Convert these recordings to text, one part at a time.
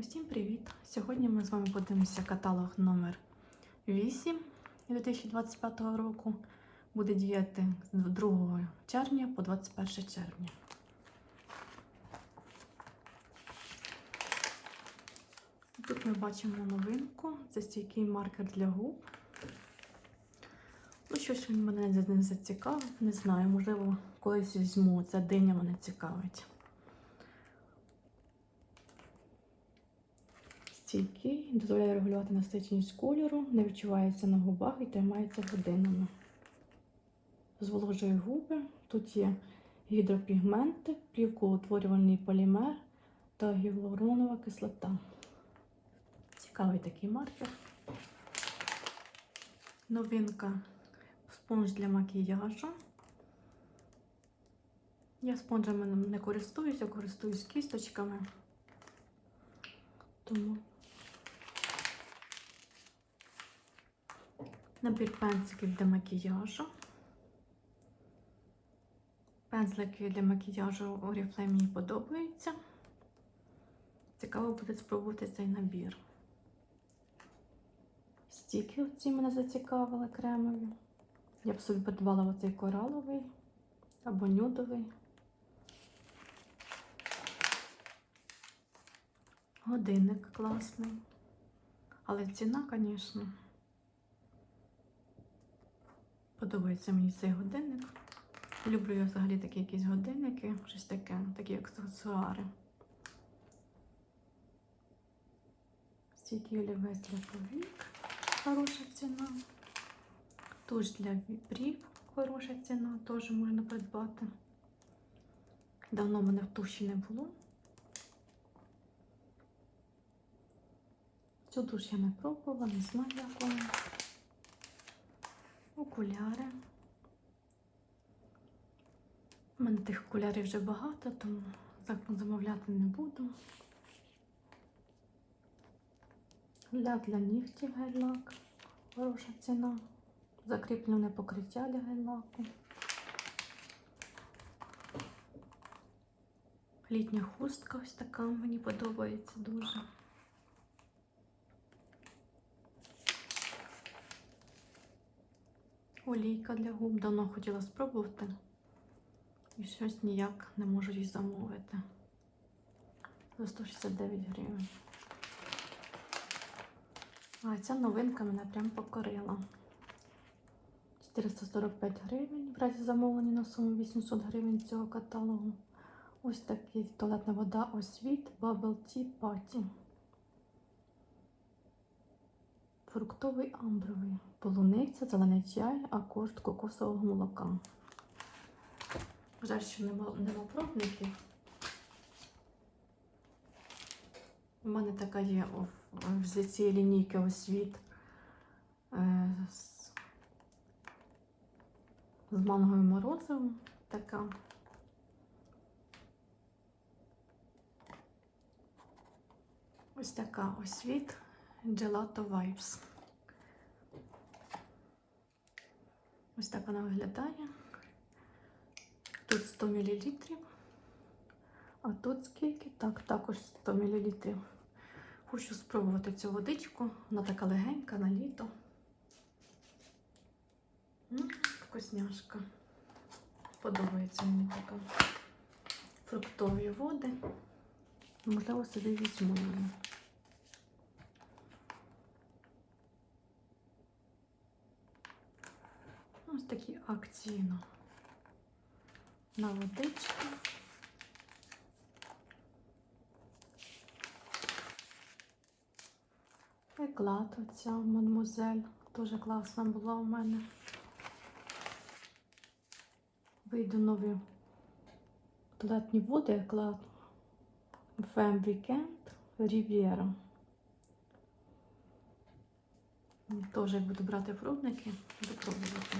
Усім привіт! Сьогодні ми з вами подивимося каталог номер 8 2025 року. Буде діяти з 2 червня по 21 червня. Тут ми бачимо новинку. Це стійкий маркер для губ. Ну, щось він мене не зацікавив, не знаю, можливо, колись візьму. Ця диня мене цікавить. Стійкий, дозволяє регулювати насиченість кольору, не відчувається на губах і тримається годинами. Зволожує губи. Тут є гідропігменти, плівкоутворювальний полімер та гіалуронова кислота. Цікавий такий маркер. Новинка спонж для макіяжу. Я спонжами не користуюся, користуюсь кісточками. Тому набір пензликів для макіяжу. Пензлики для макіяжу у Oriflame мені подобаються. Цікаво буде спробувати цей набір. Стіки ці мене зацікавили кремові. Я б собі придбала оцей кораловий або нюдовий. Годинник класний. Але ціна, звісно, подобається мені цей годинник. Люблю я взагалі такі якісь годинники, щось таке, такі аксесуари. Стійкий олівець для повік, хороша ціна. Туш для брів, хороша ціна, теж можна придбати. Давно мене в туші не було. Цю душ я не пробувала, не знаю, як вона. Окуляри. У мене тих окулярів вже багато, тому замовляти не буду. Ляк для нігтів гель-лак. Хороша ціна. Закріплене покриття для гель-лаку. Літня хустка ось така мені подобається дуже. Олійка для губ давно хотіла спробувати. І щось ніяк не можу її замовити. За 169 гривень. А ця новинка мене прям покорила. 445 гривень в разі замовлення на суму 800 гривень цього каталогу. Ось такий туалетна вода освіт Bubble Tea Party. Фруктовий амбровий, полуниця, зелений чай, акорд кокосового молока. Жаль, що нема, нема пробників. У мене така є з цієї лінійки освіт е, з, з мангою морозивом. Така. Ось така освіт Gelato Vibes. Ось так вона виглядає. Тут 100 мл. А тут скільки? Так, також 100 мл. Хочу спробувати цю водичку. Вона така легенька на літо. М, Вкусняшка. Подобається мені така. Фруктові води. Можливо, собі візьму її. Ось такі акції на, на водичку. Еклад оця мадмузель. Дуже класна була у мене. Вийду нові туалетні води, еклад. Фем Вікенд Рів'єра. Теж як буду брати пробники, буду пробувати.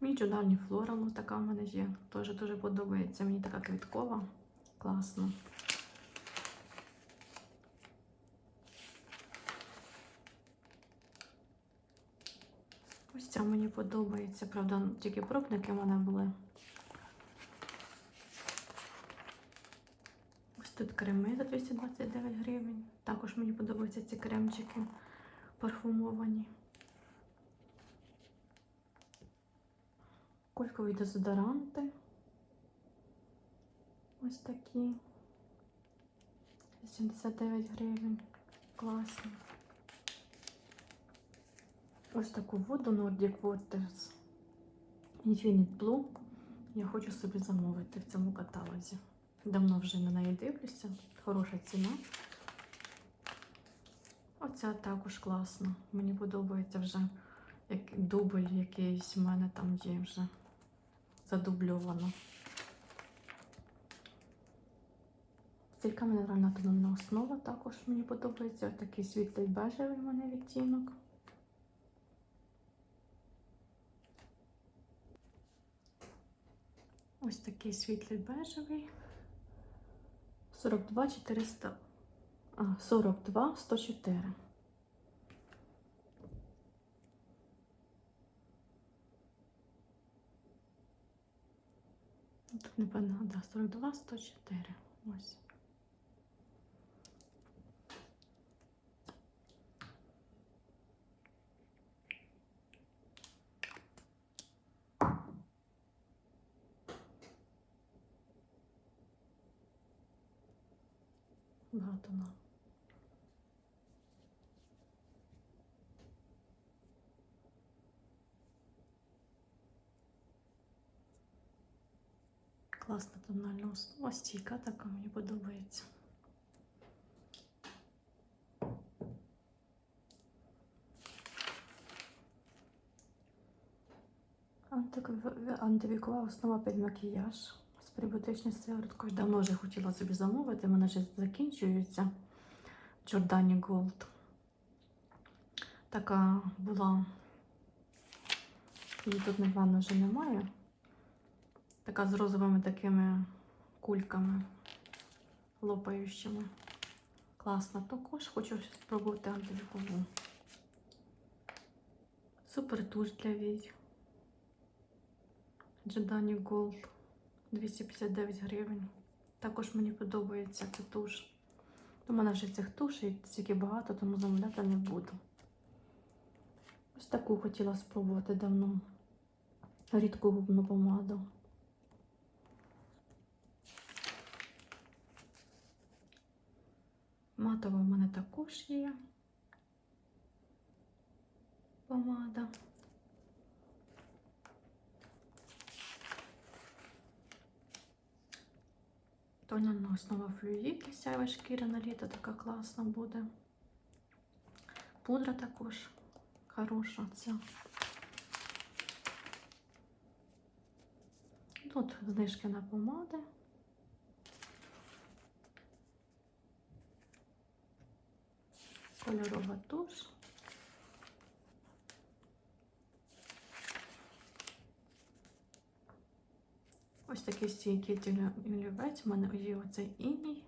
Мій джунальні флорал така в мене є. Теж дуже подобається. Мені така квіткова. Класно. Ось ця мені подобається. Правда, тільки пробники в мене були. Тут креми за 229 гривень. Також мені подобаються ці кремчики парфумовані. Кулькові дезодоранти. Ось такі. 79 гривень. Класні. Ось таку воду Nordic Waters Infinite Blue я хочу собі замовити в цьому каталозі. Давно вже на неї дивлюся. Хороша ціна. Оця також класна. Мені подобається вже як дубль якийсь у мене там є вже задубльовано. Стілька мінеральна тональна основа також мені подобається. Ось такий світлий бежевий у мене відтінок. Ось такий світлий бежевий. 42 400. А, 42 104. Тут напевно, да, 42 104. Ось. Багато нам. Класна тональна основа, стійка така мені подобається. Антивікова основа під макіяж з періодичною сивороткою. Давно вже хотіла собі замовити, в мене вже закінчується Giordani Gold. Така була, її тут, напевно, вже немає. Така з розовими такими кульками лопаючими. Класна. Також хочу спробувати антивікову. Супер туш для вій. Giordani Gold 259 гривень. Також мені подобається ця туш. У мене вже цих тушей стільки багато, тому замовляти не буду. Ось таку хотіла спробувати давно. Рідку губну помаду. Матова в мене також є. Помада. Тональна основа флюїд, сяйва шкіра на літо така класна буде. Пудра також хороша ця. Тут знижки на помади. Кольорова туш. Ось такий стійкий олівець. У мене є оцей іній.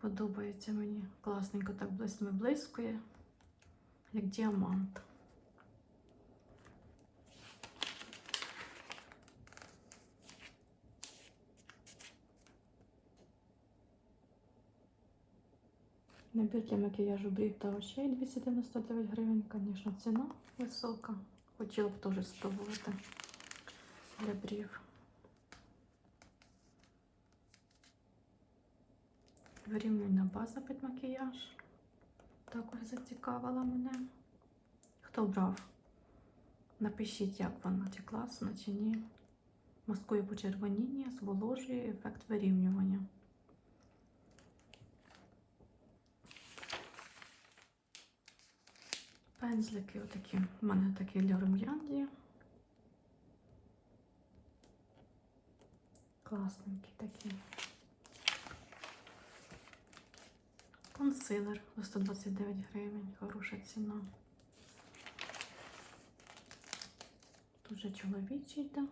Подобається мені. Класненько так блисне блискує, як діамант. Набір для макіяжу брів та очей 299 гривень, звісно, ціна висока. Хотіла б теж спробувати для брів. Вирівнювальна база під макіяж. Також зацікавила мене. Хто брав? Напишіть, як вона, чи класно, чи ні. Маскує почервоніння, зволожує ефект вирівнювання. Пензлики отакі. У мене такі для рум'ян є. Класненькі такі. Консилер за 129 гривень, хороша ціна. Дуже чоловічий йде.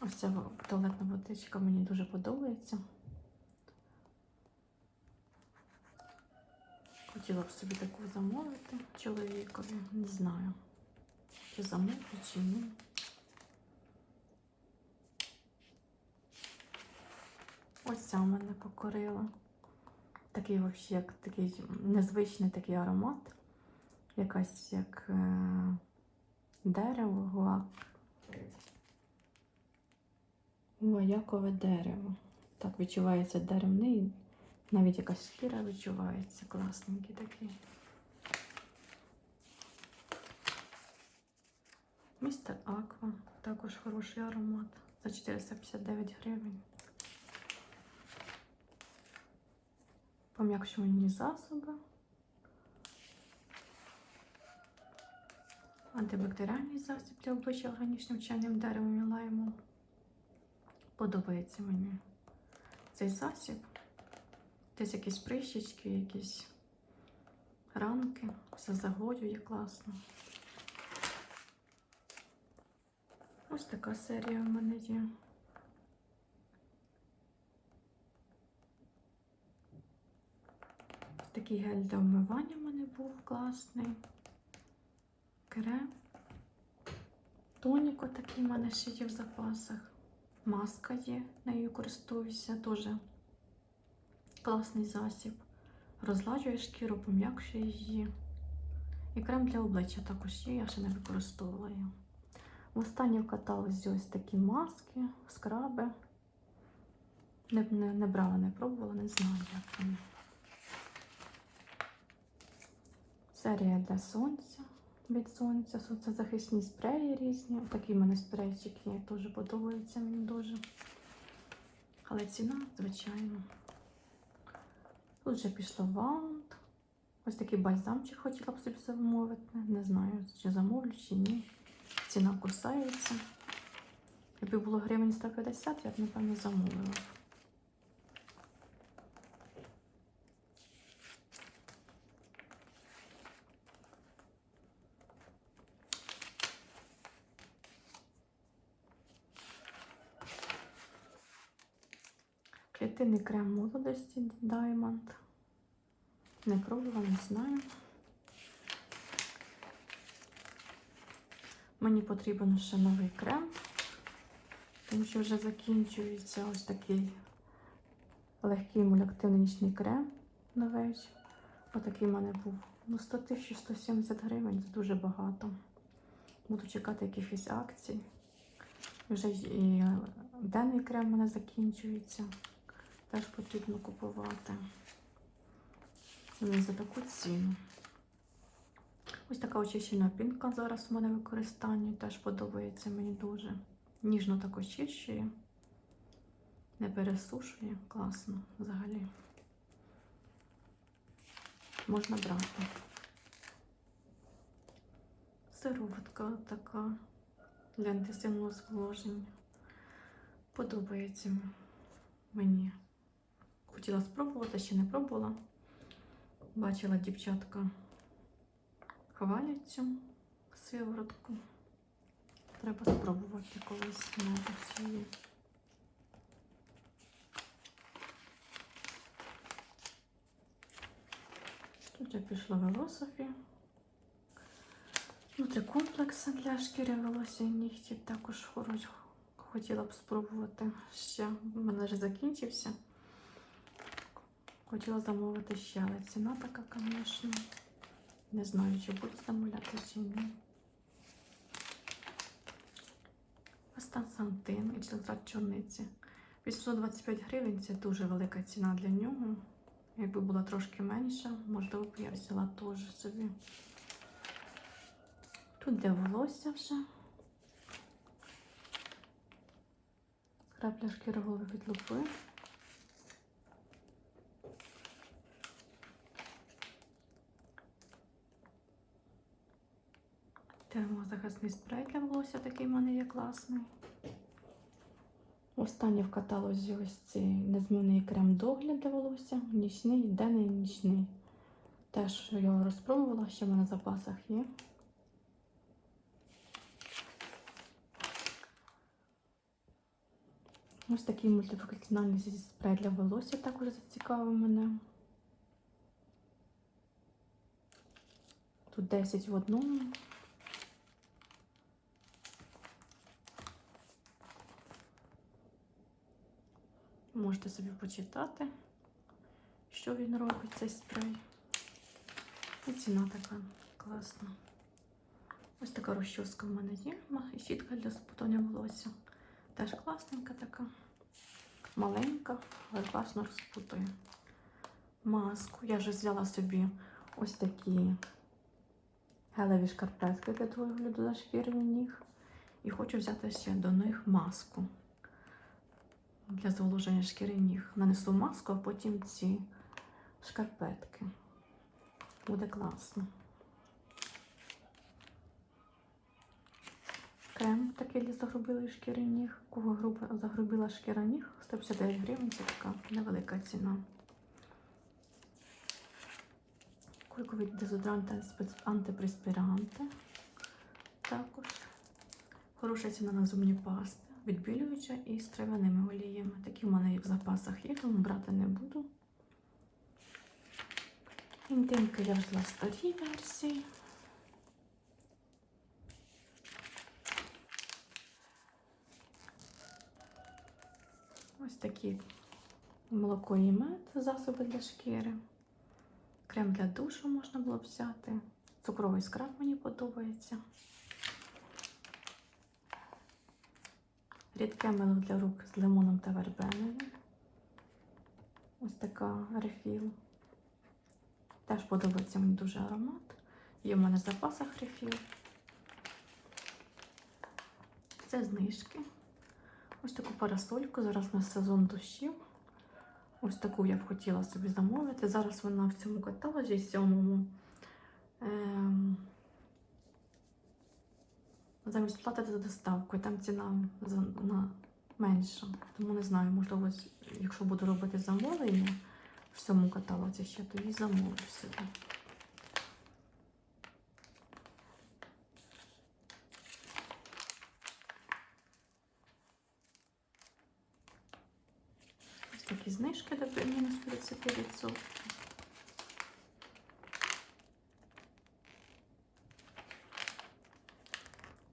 Ось ця туалетна водичка мені дуже подобається. Хотіла б собі таку замовити чоловікові. Не знаю, чи замовлю, чи ні. Оця мене покорила. Такий вообще, як такий незвичний такий аромат. Якась як е, дерево, гуак. Гуаякове дерево. Так відчувається деревний, навіть якась шкіра відчувається. Класненький такий. Містер Аква. Також хороший аромат. За 459 гривень. Пом'якшувальні засоби. Антибактеріальний засіб для обличчя органічним чайним деревом і лаймом. Подобається мені цей засіб. Десь якісь прищички, якісь ранки. Все загоює класно. Ось така серія в мене є. Такий гель для вмивання в мене був класний. Крем. Тонік отакий в мене ще є в запасах. Маска є, нею користуюся. Дуже класний засіб. Розладжує шкіру, пом'якшує її. І крем для обличчя також є, я ще не використовувала його. В останній в ось такі маски, скраби. Не, не, не брала, не пробувала, не знаю, як вони. Серія для сонця. Від сонця. Сонцезахисні спреї різні. Такі в мене спрейчики теж подобаються мені дуже. Але ціна, звичайно. Тут вже пішло ваунд. Ось такий бальзамчик хотіла б собі замовити. Не знаю, чи замовлю, чи ні. Ціна кусається. Якби було гривень 150, я б, напевно, замовила. Клітинний крем молодості Diamond. Не пробувала, не знаю. Мені потрібен ще новий крем, тому що вже закінчується ось такий легкий емульактивний нічний крем новий. Отакий в мене був. Ну, 100 тисяч 170 гривень це дуже багато. Буду чекати якихось акцій. Вже і денний крем у мене закінчується. Теж потрібно купувати. Не за таку ціну. Ось така очищена пінка зараз у мене в використанні. Теж подобається мені дуже. Ніжно так очищує, не пересушує. Класно взагалі. Можна брати. Сироватка така для інтенсивного зволоження. Подобається мені. Хотіла спробувати, ще не пробувала. Бачила дівчатка хвалять цю сиворотку. Треба спробувати колись на всі. Тут вже пішло велософі. Нутрикомплекси для шкіри волосся і нігтів також. Хотіла б спробувати ще. У мене вже закінчився. Хотіла замовити ще, але ціна така, звісно. Не знаю, чи буду замовляти чи ні. Астансантин і екстракт чорниці. 825 гривень це дуже велика ціна для нього. Якби була трошки менша, можливо б я взяла теж собі. Тут де волосся вже. Крапля шкіри голови від лупи. Термозахисний спрей для волосся такий в мене є класний. Останній в каталозі ось цей незмінний крем догляд для волосся. Нічний, денний, нічний. Теж його розпробувала, ще в мене в запасах є. Ось такий мультифункціональний спрей для волосся також зацікавив мене. Тут 10 в одному. Можете собі почитати, що він робить, цей спрей. І ціна така класна. Ось така розчоска в мене є. І щітка для спутання волосся. Теж класненька така. Маленька, але класно розпутує. Маску. Я вже взяла собі ось такі гелеві шкарпетки для догляду за шкірою ніг. І хочу взяти ще до них маску для зволоження шкіри ніг. Нанесу маску, а потім ці шкарпетки. Буде класно. Крем такий для загрубілої шкіри ніг. Кого груба загрубіла шкіра ніг, 159 гривень, це така невелика ціна. Кулькові дезодоранти антипреспіранти. Також. Хороша ціна на зубні пасти, відбілююча і з трав'яними оліями. Такі в мене в запасах є, тому брати не буду. Інтимки я взяла старі версії. Ось такі молоко і мед, засоби для шкіри. Крем для душу можна було взяти. Цукровий скраб мені подобається. Рідке мило для рук з лимоном та вербеною. Ось така рефіл. Теж подобається мені дуже аромат. Є в мене в запасах рефіл. Це знижки. Ось таку парасольку. Зараз на сезон дощів. Ось таку я б хотіла собі замовити. Зараз вона в цьому каталозі сьомому. Ем, замість платити за доставку, і там ціна на, менша. Тому не знаю, можливо, якщо буду робити замовлення в цьому каталозі ще, то її замовлю собі. Ось такі знижки до мінус 30%.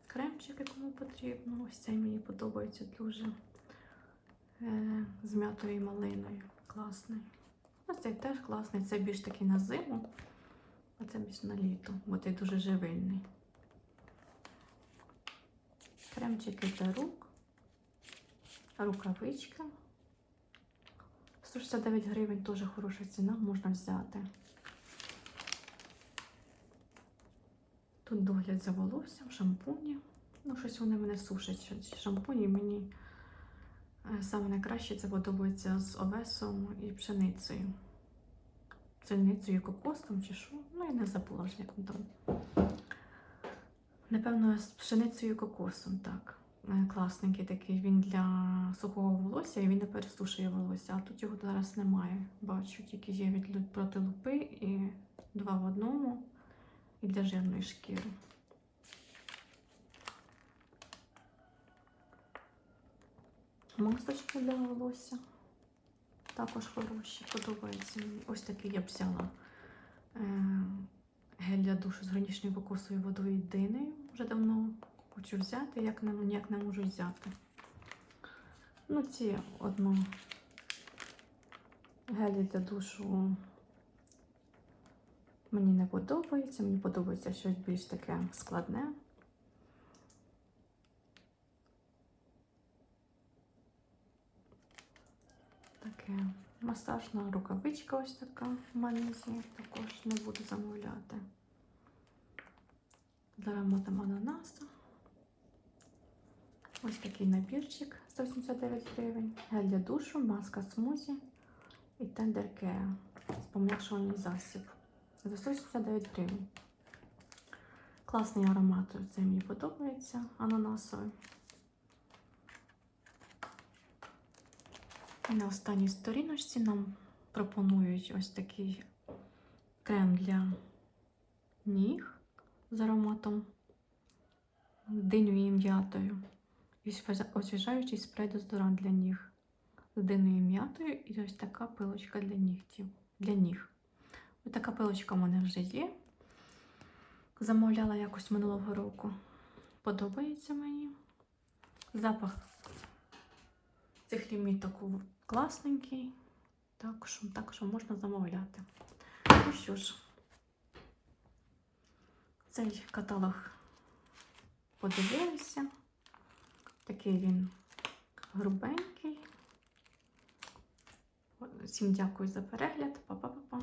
Кремчики кому потрібно. Ось цей мені подобається дуже е, з м'ятою малиною. Класний. Ось цей теж класний. Це більш такий на зиму, а це більш на літо, бо цей дуже живильний. Кремчики для рук, рукавички. 169 гривень теж хороша ціна, можна взяти. Тут догляд за волоссям, шампуні. Ну, щось вони мене сушать. Шампуні мені е, саме найкраще це подобається з овесом і пшеницею. Пшеницею кокосом чи що. Ну, я не забула ж, як там. Напевно, з пшеницею і кокосом, так. Е, Класненький такий. Він для сухого волосся і він не пересушує волосся. А тут його зараз немає. Бачу, тільки є від проти лупи і два в одному і для жирної шкіри. Масочки для волосся. Також хороші, подобаються мені. Ось такий я б взяла е, гель для душу з гранічною кокосовою водою і динею. Вже давно хочу взяти, як не, ніяк не можу взяти. Ну, ці одно гелі для душу мені не подобається. Мені подобається щось більш таке складне. Таке масажна рукавичка ось така в мене. Також не буду замовляти. З ароматом ананасу. Ось такий набірчик 189 гривень. Гель для душу, маска смузі і Tender Care. Пом'якшувальний засіб. За 189 гривень. Класний аромат, це мені подобається ананасовий. На останній сторіночці нам пропонують ось такий крем для ніг з ароматом диню і м'ятою. І освіжа- освіжаючий спрей дезодорант для ніг з диною м'ятою. І ось така пилочка для нігтів. Для ніг. Ось така пилочка в мене вже є. Замовляла якось минулого року. Подобається мені. Запах Цих ліміток класненький, також, що можна замовляти. Ну що ж, цей каталог подивилися. Такий він грубенький. Всім дякую за перегляд. Па-па-па-па.